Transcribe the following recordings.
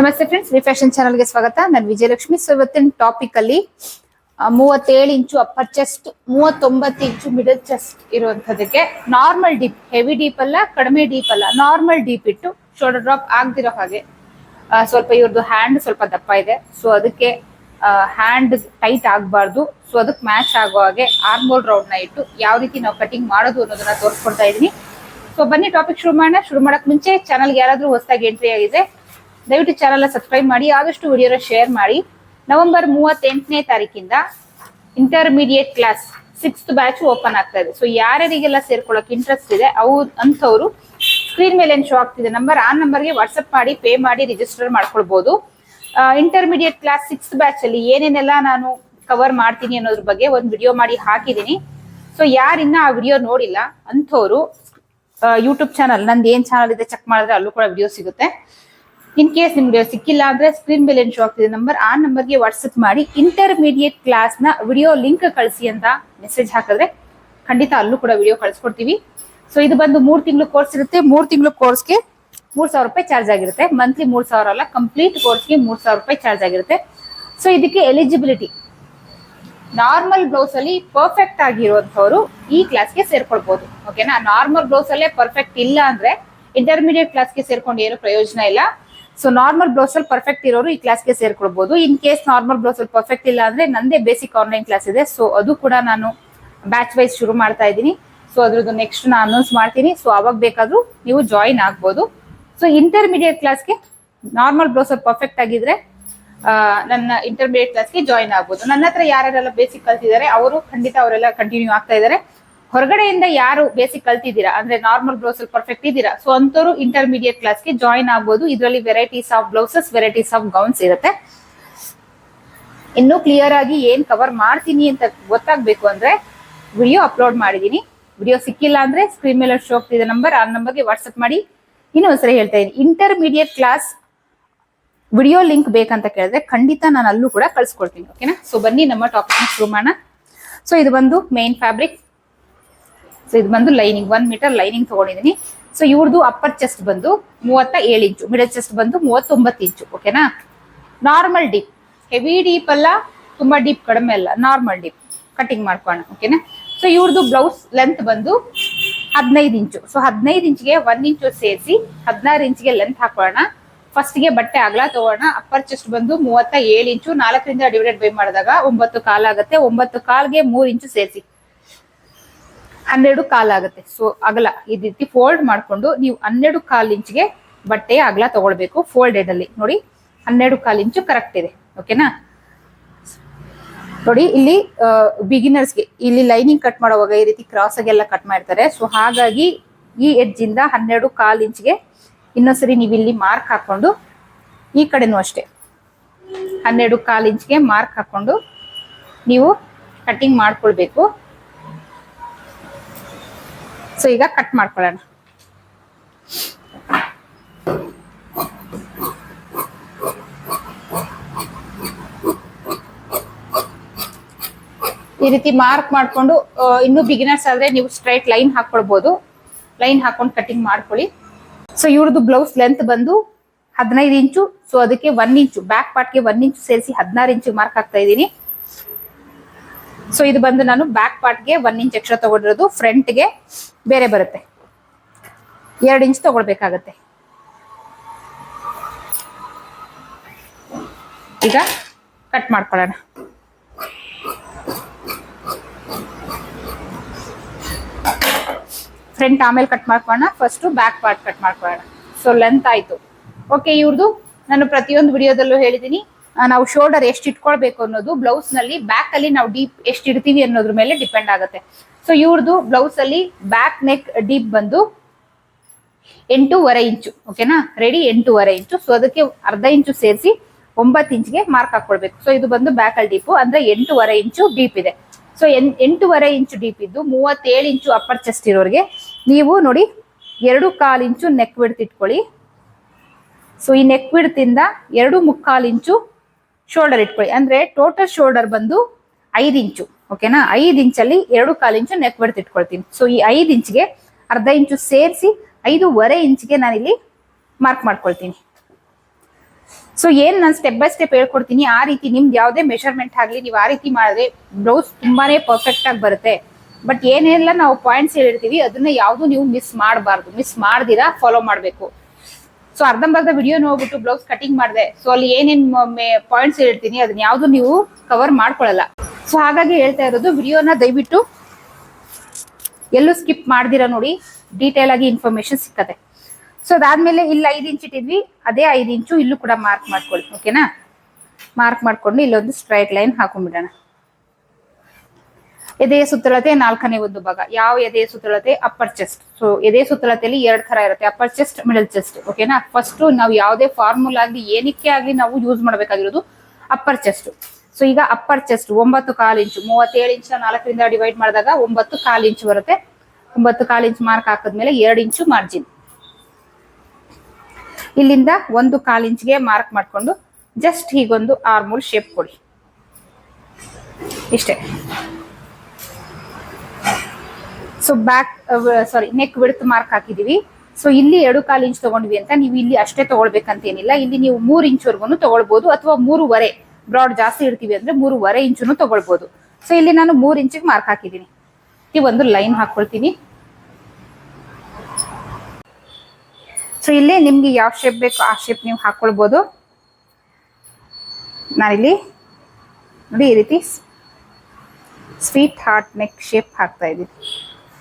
ನಮಸ್ತೆ ಫ್ರೆಂಡ್ಸ್ ರಿಫ್ಯಾಷನ್ ಚಾನಲ್ಗೆ ಸ್ವಾಗತ. ನಾನು ವಿಜಯಲಕ್ಷ್ಮಿ. ಸೊ ಇವತ್ತಿನ ಟಾಪಿಕ್ ಅಲ್ಲಿ ಮೂವತ್ತೇಳು ಇಂಚು ಅಪ್ಪರ್ ಚೆಸ್ಟ್ ಮೂವತ್ತೊಂಬತ್ತು ಇಂಚು ಮಿಡಲ್ ಚೆಸ್ಟ್ ಇರುವಂತದಕ್ಕೆ ನಾರ್ಮಲ್ ಡೀಪ್ ಹೆವಿ ಡೀಪ್ ಅಲ್ಲ, ಕಡಿಮೆ ಡೀಪ್ ಅಲ್ಲ ನಾರ್ಮಲ್ ಡೀಪ್ ಇಟ್ಟು ಶೋಲ್ಡರ್ ಡ್ರಾಪ್ ಆಗದಿರೋ ಹಾಗೆ ಸ್ವಲ್ಪ ಇವ್ರದ್ದು ಹ್ಯಾಂಡ್ ಸ್ವಲ್ಪ ದಪ್ಪ ಇದೆ. ಸೊ ಅದಕ್ಕೆ ಹ್ಯಾಂಡ್ ಟೈಟ್ ಆಗಬಾರ್ದು. ಸೊ ಅದಕ್ಕೆ ಮ್ಯಾಚ್ ಆಗೋ ಹಾಗೆ ಆರ್ಮೋಲ್ ರೌಂಡ್ನ ಇಟ್ಟು ಯಾವ ರೀತಿ ನಾವು ಕಟಿಂಗ್ ಮಾಡೋದು ಅನ್ನೋದನ್ನ ತೋರಿಸ್ಕೊಡ್ತಾ ಇದೀನಿ ಸೊ ಬನ್ನಿ ಟಾಪಿಕ್ ಶುರು ಮಾಡೋಣ. ಶುರು ಮಾಡಕ್ ಮುಂಚೆ ಚಾನಲ್ಗೆ ಯಾರಾದ್ರೂ ಹೊಸದಾಗಿ ಎಂಟ್ರಿ ಆಗಿದೆ ದಯವಿಟ್ಟು ಚಾನಲ್ ಸಬ್ಸ್ಕ್ರೈಬ್ ಮಾಡಿ, ಆದಷ್ಟು ವಿಡಿಯೋನ ಶೇರ್ ಮಾಡಿ. ನವೆಂಬರ್ ಮೂವತ್ತೆಂಟನೇ ತಾರೀಕಿಂದ intermediate class sixth batch open ಆಗ್ತಾ ಇದೆ. ಸೊ ಯಾರ್ಯಾರಿಗೆಲ್ಲ ಸೇರ್ಕೊಳ್ಳೋಕೆ ಇಂಟ್ರೆಸ್ಟ್ ಇದೆ, ಅವು, ಅಂಥವ್ರು ಸ್ಕ್ರೀನ್ ಮೇಲೆ ಏನು ಶೋ ಆಗ್ತಿದೆ ನಂಬರ್ ಆ ನಂಬರ್ಗೆ ವಾಟ್ಸಪ್ ಮಾಡಿ ಪೇ ಮಾಡಿ ರಿಜಿಸ್ಟರ್ ಮಾಡ್ಕೊಳ್ಬಹುದು ಇಂಟರ್ಮೀಡಿಯೇಟ್ ಕ್ಲಾಸ್ ಸಿಕ್ಸ್ತ್ ಬ್ಯಾಚ್ ಅಲ್ಲಿ ಏನೇನೆಲ್ಲ ನಾನು ಕವರ್ ಮಾಡ್ತೀನಿ ಅನ್ನೋದ್ರ ಬಗ್ಗೆ ಒಂದು ವಿಡಿಯೋ ಮಾಡಿ ಹಾಕಿದ್ದೀನಿ. ಸೊ ಯಾರಿನ್ನ ಆ ವಿಡಿಯೋ ನೋಡಿಲ್ಲ, ಅಂಥವ್ರು ಯೂಟ್ಯೂಬ್ ಚಾನಲ್ ನಂದು ಏನ್ ಚಾನಲ್ ಇದೆ ಚೆಕ್ ಮಾಡಿದ್ರೆ ಅಲ್ಲೂ ಕೂಡ ವಿಡಿಯೋ ಸಿಗುತ್ತೆ. ಇನ್ ಕೇಸ್ ನಿಮ್ಗೆ ಸಿಕ್ಕಿಲ್ಲ ಅಂದ್ರೆ ಸ್ಕ್ರೀನ್ ಮೇಲೆ ಶೋ ಆಗ್ತಿದೆ ನಂಬರ್ ಆ ನಂಬರ್ಗೆ ವಾಟ್ಸಪ್ ಮಾಡಿ ಇಂಟರ್ಮೀಡಿಯೇಟ್ ಕ್ಲಾಸ್ನ ವಿಡಿಯೋ ಲಿಂಕ್ ಕಳಿಸಿ ಅಂತ ಮೆಸೇಜ್ ಹಾಕಿದ್ರೆ ಖಂಡಿತ ಅಲ್ಲೂ ಕೂಡ ವಿಡಿಯೋ ಕಳಿಸ್ಕೊಡ್ತೀವಿ. ಸೊ ಇದು ಬಂದು ಮೂರ್ ತಿಂಗಳು ಕೋರ್ಸ್ ಇರುತ್ತೆ. ಮೂರ್ ತಿಂಗಳು ಕೋರ್ಸ್ಗೆ ಮೂರ್ ಸಾವಿರ ರೂಪಾಯಿ ಚಾರ್ಜ್ ಆಗಿರುತ್ತೆ. ಮಂತ್ಲಿ ಮೂರ್ ಸಾವಿರ ಅಲ್ಲ ಕಂಪ್ಲೀಟ್ ಕೋರ್ಸ್ಗೆ ಮೂರ್ ಸಾವಿರ ರೂಪಾಯಿ ಚಾರ್ಜ್ ಆಗಿರುತ್ತೆ. ಸೊ ಇದಕ್ಕೆ ಎಲಿಜಿಬಿಲಿಟಿ ನಾರ್ಮಲ್ ಬ್ಲೌಸ್ ಅಲ್ಲಿ ಪರ್ಫೆಕ್ಟ್ ಆಗಿರುವಂತವ್ರು ಈ ಕ್ಲಾಸ್ಗೆ ಸೇರ್ಕೊಳ್ಬಹುದು ಓಕೆನಾ ನಾರ್ಮಲ್ ಬ್ಲೌಸ್ ಅಲ್ಲೇ ಪರ್ಫೆಕ್ಟ್ ಇಲ್ಲ ಅಂದ್ರೆ ಇಂಟರ್ಮೀಡಿಯೇಟ್ ಕ್ಲಾಸ್ಗೆ ಸೇರ್ಕೊಂಡು ಏನು ಪ್ರಯೋಜನ ಇಲ್ಲ. ಸೊ ನಾರ್ಮಲ್ ಬ್ಲೌಸ್ ಅಲ್ಲಿ ಪರ್ಫೆಕ್ಟ್ ಇರೋರು ಈ ಕ್ಲಾಸ್ಗೆ ಸೇರ್ಕೊಳ್ಬಹುದು ಇನ್ ಕೇಸ್ ನಾರ್ಮಲ್ ಬ್ಲೌಸ್ ಅಲ್ಲಿ ಪರ್ಫೆಕ್ಟ್ ಇಲ್ಲ ಅಂದ್ರೆ ನಂದೇ ಬೇಸಿಕ್ ಆನ್ಲೈನ್ ಕ್ಲಾಸ್ ಇದೆ. ಸೊ ಅದು ಕೂಡ ನಾನು ಬ್ಯಾಚ್ ವೈಸ್ ಶುರು ಮಾಡ್ತಾ ಇದ್ದೀನಿ. ಸೊ ಅದ್ರದ್ದು ನೆಕ್ಸ್ಟ್ ನಾನು ಅನೌನ್ಸ್ ಮಾಡ್ತೀನಿ. ಸೊ ಅವಾಗ ಬೇಕಾದ್ರೂ ನೀವು ಜಾಯಿನ್ ಆಗ್ಬೋದು. ಸೊ ಇಂಟರ್ಮೀಡಿಯೇಟ್ ಕ್ಲಾಸ್ಗೆ ನಾರ್ಮಲ್ ಬ್ಲೌಸ್ ಪರ್ಫೆಕ್ಟ್ ಆಗಿದ್ರೆ ನನ್ನ ಇಂಟರ್ಮೀಡಿಯೇಟ್ ಕ್ಲಾಸ್ಗೆ ಜಾಯಿನ್ ಆಗ್ಬೋದು. ನನ್ನ ಹತ್ರ ಯಾರೆಲ್ಲ ಬೇಸಿಕ್ ಕಲ್ತಿದ್ದಾರೆ, ಅವರು ಖಂಡಿತ ಅವರೆಲ್ಲ ಕಂಟಿನ್ಯೂ ಆಗ್ತಾ ಇದ್ದಾರೆ. ಹೊರಗಡೆಯಿಂದ ಯಾರು ಬೇಸಿಕ್ ಕಲ್ತಿದ್ದೀರಾ? ಅಂದ್ರೆ ನಾರ್ಮಲ್ ಬ್ಲೌಸ್ ಅಲ್ಲಿ ಪರ್ಫೆಕ್ಟ್ ಇದ್ದೀರಾ? ಸೊ ಅಂತವರು ಇಂಟರ್ಮೀಡಿಯೇಟ್ ಕ್ಲಾಸ್ಗೆ ಜಾಯಿನ್ ಆಗ್ಬೋದು. ಇದರಲ್ಲಿ varieties of blouses varieties of gowns ಇರುತ್ತೆ. ಇನ್ನೂ ಕ್ಲಿಯರ್ ಆಗಿ ಏನ್ ಕವರ್ ಮಾಡ್ತೀನಿ ಅಂತ ಗೊತ್ತಾಗ್ಬೇಕು ಅಂದ್ರೆ ವಿಡಿಯೋ ಅಪ್ಲೋಡ್ ಮಾಡಿದೀನಿ. ವಿಡಿಯೋ ಸಿಕ್ಕಿಲ್ಲ ಅಂದ್ರೆ ಸ್ಕ್ರೀನ್ ಮೇಲೆ ಶೋ ಆಗ್ತಿದೆ ನಂಬರ್ ಆ ನಂಬರ್ಗೆ ವಾಟ್ಸ್ಆಪ್ ಮಾಡಿ. ಇನ್ನೊಂದ್ಸರಿ ಹೇಳ್ತಾ ಇದ್ದೀನಿ. ಇಂಟರ್ಮೀಡಿಯೇಟ್ ಕ್ಲಾಸ್ ವಿಡಿಯೋ ಲಿಂಕ್ ಬೇಕಂತ ಕೇಳಿದ್ರೆ ಖಂಡಿತ ನಾನು ಅಲ್ಲೂ ಕೂಡ ಕಳ್ಸಿಕೊಡ್ತೀನಿ ಓಕೆನಾ ಸೊ ಬನ್ನಿ, ನಮ್ಮ ಟಾಪಿಕ್ ಶುರು ಮಾಡೋಣ. ಸೊ ಇದು ಬಂದು ಮೇನ್ ಫ್ಯಾಬ್ರಿಕ್ ಸೊ ಇದು ಬಂದು ಲೈನಿಂಗ್ ಒನ್ ಮೀಟರ್ ಲೈನಿಂಗ್ ತಗೊಂಡಿದ್ದೀನಿ. ಸೊ ಇವ್ರದ್ದು ಅಪ್ಪರ್ ಚೆಸ್ಟ್ ಬಂದು ಮೂವತ್ತ ಏಳು ಇಂಚು ಮಿಡಲ್ ಚೆಸ್ಟ್ ಬಂದು ಮೂವತ್ತೊಂಬತ್ತು ಇಂಚು ಓಕೆನಾ ನಾರ್ಮಲ್ ಡೀಪ್ ಹೆವಿ ಡೀಪ್ ಅಲ್ಲ, ತುಂಬಾ ಡೀಪ್ ಕಡಿಮೆ ಅಲ್ಲ ನಾರ್ಮಲ್ ಡೀಪ್ ಕಟಿಂಗ್ ಮಾಡ್ಕೋಣ ಓಕೆನಾ ಸೊ ಇವ್ರದ್ದು ಬ್ಲೌಸ್ ಲೆಂತ್ ಬಂದು ಹದಿನೈದು ಇಂಚು. ಸೊ ಹದಿನೈದು ಇಂಚಿಗೆ ಒಂದ್ ಇಂಚು ಸೇರಿಸಿ ಹದಿನಾರು ಇಂಚಿಗೆ ಲೆಂತ್ ಹಾಕೋಣ ಫಸ್ಟ್ಗೆ ಬಟ್ಟೆ ಅಗಲ ತಗೋಣ. ಅಪ್ಪರ್ ಚೆಸ್ಟ್ ಬಂದು ಮೂವತ್ತ ಏಳು ಇಂಚು, ನಾಲ್ಕರಿಂದ ಡಿವೈಡೆಡ್ ಬೈ ಮಾಡಿದಾಗ ಒಂಬತ್ತು ಕಾಲ್ ಆಗುತ್ತೆ ಒಂಬತ್ತು ಕಾಲ್ಗೆ ಮೂರ್ ಇಂಚು ಸೇರಿಸಿ. ಹನ್ನೆರಡು ಕಾಲ್ ಆಗುತ್ತೆ. ಸೊ ಅಗಲ ಈ ರೀತಿ ಫೋಲ್ಡ್ ಮಾಡ್ಕೊಂಡು ನೀವು ಹನ್ನೆರಡು ಕಾಲು ಇಂಚ್ಗೆ ಬಟ್ಟೆಯ ಅಗಲ ತಗೊಳ್ಬೇಕು ಫೋಲ್ಡೆಡ್ ಅಲ್ಲಿ ನೋಡಿ, ಹನ್ನೆರಡು ಕಾಲು ಇಂಚು ಕರೆಕ್ಟ್ ಇದೆ. ಓಕೆನಾ ನೋಡಿ, ಇಲ್ಲಿ ಬಿಗಿನರ್ಸ್ಗೆ ಇಲ್ಲಿ ಲೈನಿಂಗ್ ಕಟ್ ಮಾಡುವಾಗ ಈ ರೀತಿ ಕ್ರಾಸ್ ಆಗೆಲ್ಲ ಕಟ್ ಮಾಡ್ತಾರೆ. ಸೊ ಹಾಗಾಗಿ ಈ ಎಡ್ಜ್ ಇಂದ ಹನ್ನೆರಡು ಕಾಲು ಇಂಚ್ಗೆ ಇನ್ನೊಂದ್ಸರಿ ನೀವು ಇಲ್ಲಿ ಮಾರ್ಕ್ ಹಾಕೊಂಡು, ಈ ಕಡೆನೂ ಅಷ್ಟೇ. ಹನ್ನೆರಡು ಕಾಲು ಇಂಚ್ಗೆ ಮಾರ್ಕ್ ಹಾಕೊಂಡು ನೀವು ಕಟಿಂಗ್ ಮಾಡ್ಕೊಳ್ಬೇಕು. ಸೊ ಈಗ ಕಟ್ ಮಾಡ್ಕೊಳ್ಳೋಣ. ಈ ರೀತಿ ಮಾರ್ಕ್ ಮಾಡ್ಕೊಂಡು ಇನ್ನೂ ಬಿಗಿನರ್ಸ್ ಆದ್ರೆ ನೀವು ಸ್ಟ್ರೈಟ್ ಲೈನ್ ಹಾಕೊಳ್ಬಹುದು ಲೈನ್ ಹಾಕೊಂಡು ಕಟಿಂಗ್ ಮಾಡ್ಕೊಳ್ಳಿ. ಸೊ ಇವ್ರದ್ದು ಬ್ಲೌಸ್ ಲೆಂತ್ ಬಂದು ಹದಿನೈದು ಇಂಚು. ಸೊ ಅದಕ್ಕೆ ಒನ್ ಇಂಚು ಬ್ಯಾಕ್ ಪಾರ್ಟ್ಗೆ ಒನ್ ಇಂಚು ಸೇರಿಸಿ ಹದಿನಾರು ಇಂಚು ಮಾರ್ಕ್ ಹಾಕ್ತಾ ಇದ್ದೀನಿ. ಸೊ ಇದು ಬಂದು ನಾನು ಬ್ಯಾಕ್ ಪಾರ್ಟ್ಗೆ ಒನ್ ಇಂಚ್ ಎಕ್ಸ್ಟ್ರಾ ತಗೊಂಡಿರೋದು ಫ್ರಂಟ್ಗೆ ಬೇರೆ ಬರುತ್ತೆ. ಎರಡು ಇಂಚ್ ತಗೊಳ್ಬೇಕಾಗತ್ತೆ. ಈಗ ಕಟ್ ಮಾಡ್ಕೊಳ್ಳೋಣ. ಫ್ರಂಟ್ ಆಮೇಲೆ ಕಟ್ ಮಾಡ್ಕೊಳ್ಳೋಣ ಫಸ್ಟ್ ಬ್ಯಾಕ್ ಪಾರ್ಟ್ ಕಟ್ ಮಾಡ್ಕೊಳ್ಳೋಣ. ಸೊ ಲೆಂತ್ ಆಯ್ತು. ಓಕೆ ಇವ್ರದ್ದು ನಾನು ಪ್ರತಿಯೊಂದು ವಿಡಿಯೋದಲ್ಲೂ ಹೇಳಿದ್ದೀನಿ ನಾವು ಶೋಲ್ಡರ್ ಎಷ್ಟು ಇಟ್ಕೊಳ್ಬೇಕು ಅನ್ನೋದು ಬ್ಲೌಸ್ನಲ್ಲಿ ಬ್ಯಾಕ್ ಅಲ್ಲಿ ನಾವು ಡೀಪ್ ಎಷ್ಟು ಇಡ್ತೀವಿ ಅನ್ನೋದ್ರ ಮೇಲೆ ಡಿಪೆಂಡ್ ಆಗುತ್ತೆ. ಸೊ ಇವ್ರದ್ದು ಬ್ಲೌಸ್ ಅಲ್ಲಿ ಬ್ಯಾಕ್ ನೆಕ್ ಡೀಪ್ ಬಂದು ಎಂಟೂವರೆ ಇಂಚು, ಓಕೆನಾ? ರೆಡಿ ಎಂಟೂವರೆ ಇಂಚು. ಸೊ ಅದಕ್ಕೆ ಅರ್ಧ ಇಂಚು ಸೇರಿಸಿ ಒಂಬತ್ತು ಇಂಚ್ಗೆ ಮಾರ್ಕ್ ಹಾಕೊಳ್ಬೇಕು. ಸೊ ಇದು ಬಂದು ಬ್ಯಾಕ್ ಅಲ್ಲಿ ಡೀಪು, ಅಂದ್ರೆ ಎಂಟೂವರೆ ಇಂಚು ಡೀಪ್ ಇದೆ. ಸೊ ಎನ್, ಎಂಟೂವರೆ ಇಂಚು ಡೀಪ್ ಇದ್ದು ಮೂವತ್ತೇಳು ಇಂಚು ಅಪ್ಪರ್ ಚೆಸ್ಟ್ ಇರೋರಿಗೆ ನೀವು ನೋಡಿ ಎರಡು ಕಾಲು ಇಂಚು ನೆಕ್ ಬಿಡ್ತಿಟ್ಕೊಳ್ಳಿ ಸೊ ಈ ನೆಕ್ ಬಿಡ್ತಿಂದ ಎರಡು ಮುಕ್ಕಾಲು ಇಂಚು ಶೋಲ್ಡರ್ ಇಟ್ಕೊಳ್ಳಿ. ಅಂದ್ರೆ ಟೋಟಲ್ ಶೋಲ್ಡರ್ ಬಂದು ಐದು ಇಂಚು ಓಕೆನಾ ಐದು ಇಂಚಲ್ಲಿ ಎರಡು ಕಾಲು ಇಂಚು ನೆಕ್ ಬರ್ತ್ ಇಟ್ಕೊಳ್ತೀನಿ. ಸೊ ಈ ಐದು ಇಂಚ್ಗೆ ಅರ್ಧ ಇಂಚು ಸೇರಿಸಿ ಐದೂವರೆ ಇಂಚ್ಗೆ ನಾನಿಲ್ಲಿ ಮಾರ್ಕ್ ಮಾಡ್ಕೊಳ್ತೀನಿ. ಸೊ ಏನ್ ನಾನು ಸ್ಟೆಪ್ ಬೈ ಸ್ಟೆಪ್ ಹೇಳ್ಕೊಡ್ತೀನಿ, ಆ ರೀತಿ ನಿಮ್ದು ಯಾವುದೇ ಮೆಷರ್ಮೆಂಟ್ ಆಗಲಿ, ನೀವು ಆ ರೀತಿ ಮಾಡಿದ್ರೆ ಬ್ಲೌಸ್ ತುಂಬಾನೇ ಪರ್ಫೆಕ್ಟ್ ಆಗಿ ಬರುತ್ತೆ. ಬಟ್ ಏನೆಲ್ಲ ನಾವು ಪಾಯಿಂಟ್ಸ್ ಹೇಳಿರ್ತೀವಿ, ಅದನ್ನ ಯಾವುದು ನೀವು ಮಿಸ್ ಮಾಡಬಾರ್ದು. ಮಿಸ್ ಮಾಡ್ದಿರಾ ಫಾಲೋ ಮಾಡಬೇಕು. ಸೊ ಅರ್ಧಂಬರ್ಧ ವಿಡಿಯೋ ನೋಡ್ಬಿಟ್ಟು ಬ್ಲೌಸ್ ಕಟಿಂಗ್ ಮಾಡಿದೆ. ಸೊ ಅಲ್ಲಿ ಏನೇನ್ ಪಾಯಿಂಟ್ಸ್ ಹೇಳ್ತೀನಿ, ಅದನ್ನ ಯಾವ್ದು ನೀವು ಕವರ್ ಮಾಡ್ಕೊಳ್ಳಲ್ಲ ಸೊ ಹಾಗಾಗಿ ಹೇಳ್ತಾ ಇರೋದು ವಿಡಿಯೋನ ದಯವಿಟ್ಟು ಎಲ್ಲೂ ಸ್ಕಿಪ್ ಮಾಡ್ದಿರ ನೋಡಿ ಡೀಟೇಲ್ ಆಗಿ ಇನ್ಫಾರ್ಮೇಶನ್ ಸಿಕ್ಕತ್ತೆ. ಸೊ ಅದಾದ್ಮೇಲೆ ಇಲ್ಲಿ ಐದು ಇಂಚ್ ಇಟ್ಟಿದ್ವಿ, ಅದೇ ಐದು ಇಂಚು ಇಲ್ಲೂ ಕೂಡ ಮಾರ್ಕ್ ಮಾಡ್ಕೊಳ್ಳಿ ಓಕೆನಾ ಮಾರ್ಕ್ ಮಾಡ್ಕೊಂಡು ಇಲ್ಲೊಂದು ಸ್ಟ್ರೈಟ್ ಲೈನ್ ಹಾಕೊಂಡ್ಬಿಡೋಣ. ಎದೆಯ ಸುತ್ತಳತೆ ನಾಲ್ಕನೇ ಒಂದು ಭಾಗ. ಯಾವ ಎದೆಯ ಸುತ್ತಳತೆ? ಅಪ್ಪರ್ ಚೆಸ್ಟ್ ಸೊ ಎದೆ ಸುತ್ತಳತೆಯಲ್ಲಿ ಎರಡ್ ತರ ಇರುತ್ತೆ. ಅಪ್ಪರ್ ಚೆಸ್ಟ್ ಮಿಡಲ್ ಚೆಸ್ಟ್ ಓಕೆನಾ ಫಸ್ಟ್ ನಾವು ಯಾವುದೇ ಫಾರ್ಮುಲಾ ಆಗಲಿ, ಏನಕ್ಕೆ ಆಗಲಿ ನಾವು ಯೂಸ್ ಮಾಡಬೇಕಾಗಿರೋದು ಅಪ್ಪರ್ ಚೆಸ್ಟ್ ಸೊ ಈಗ ಅಪ್ಪರ್ ಚೆಸ್ಟ್ ಒಂಬತ್ತು ಕಾಲು ಇಂಚು ಮೂವತ್ತೇಳು ಇಂಚು ನಾಲ್ಕರಿಂದ ಡಿವೈಡ್ ಮಾಡಿದಾಗ ಒಂಬತ್ತು ಕಾಲು ಇಂಚು ಬರುತ್ತೆ. ಒಂಬತ್ತು ಕಾಲು ಇಂಚು ಮಾರ್ಕ್ ಹಾಕಿದ್ಮೇಲೆ ಎರಡು ಇಂಚು ಮಾರ್ಜಿನ್ ಇಲ್ಲಿಂದ ಒಂದು ಕಾಲು ಇಂಚ್ಗೆ ಮಾರ್ಕ್ ಮಾಡಿಕೊಂಡು ಜಸ್ಟ್ ಹೀಗೊಂದು ಆರ್ಮೂಲ್ ಶೇಪ್ ಕೊಡಿ. ಇಷ್ಟೇ. So back sorry neck width mark ಹಾಕಿದೀವಿ. ಸೊ ಇಲ್ಲಿ ಎರಡು ಕಾಲು ಇಂಚ್ ತಗೊಂಡ್ವಿ ಅಂತ ನೀವು ಇಲ್ಲಿ ಅಷ್ಟೇ ತಗೊಳ್ಬೇಕಂತ ಏನಿಲ್ಲ. ಇಲ್ಲಿ ನೀವು ಮೂರು ಇಂಚ್ವರೆಗೂ ತಗೊಳ್ಬಹುದು ಅಥವಾ ಮೂರುವರೆ ಬ್ರಾಡ್ ಜಾಸ್ತಿ ಇಡ್ತೀವಿ ಅಂದ್ರೆ ಮೂರುವರೆ ಇಂಚುನು ತಗೊಳ್ಬಹುದು ಸೊ ಇಲ್ಲಿ ನಾನು ಮೂರು ಇಂಚಿಗೆ ಮಾರ್ಕ್ ಹಾಕಿದ್ದೀನಿ ಈ ಒಂದು ಲೈನ್ ಹಾಕೊಳ್ತೀನಿ. ಸೊ ಇಲ್ಲಿ ನಿಮ್ಗೆ ಯಾವ ಶೇಪ್ ಬೇಕು ಆ ಶೇಪ್ ನೀವು ಹಾಕೊಳ್ಬಹುದು ನಾನಿಲ್ಲಿ ನೋಡಿ ಈ ರೀತಿ ಸ್ವೀಟ್ ಹಾರ್ಟ್ ನೆಕ್ ಶೇಪ್ ಹಾಕ್ತಾ ಇದ್ದೀನಿ.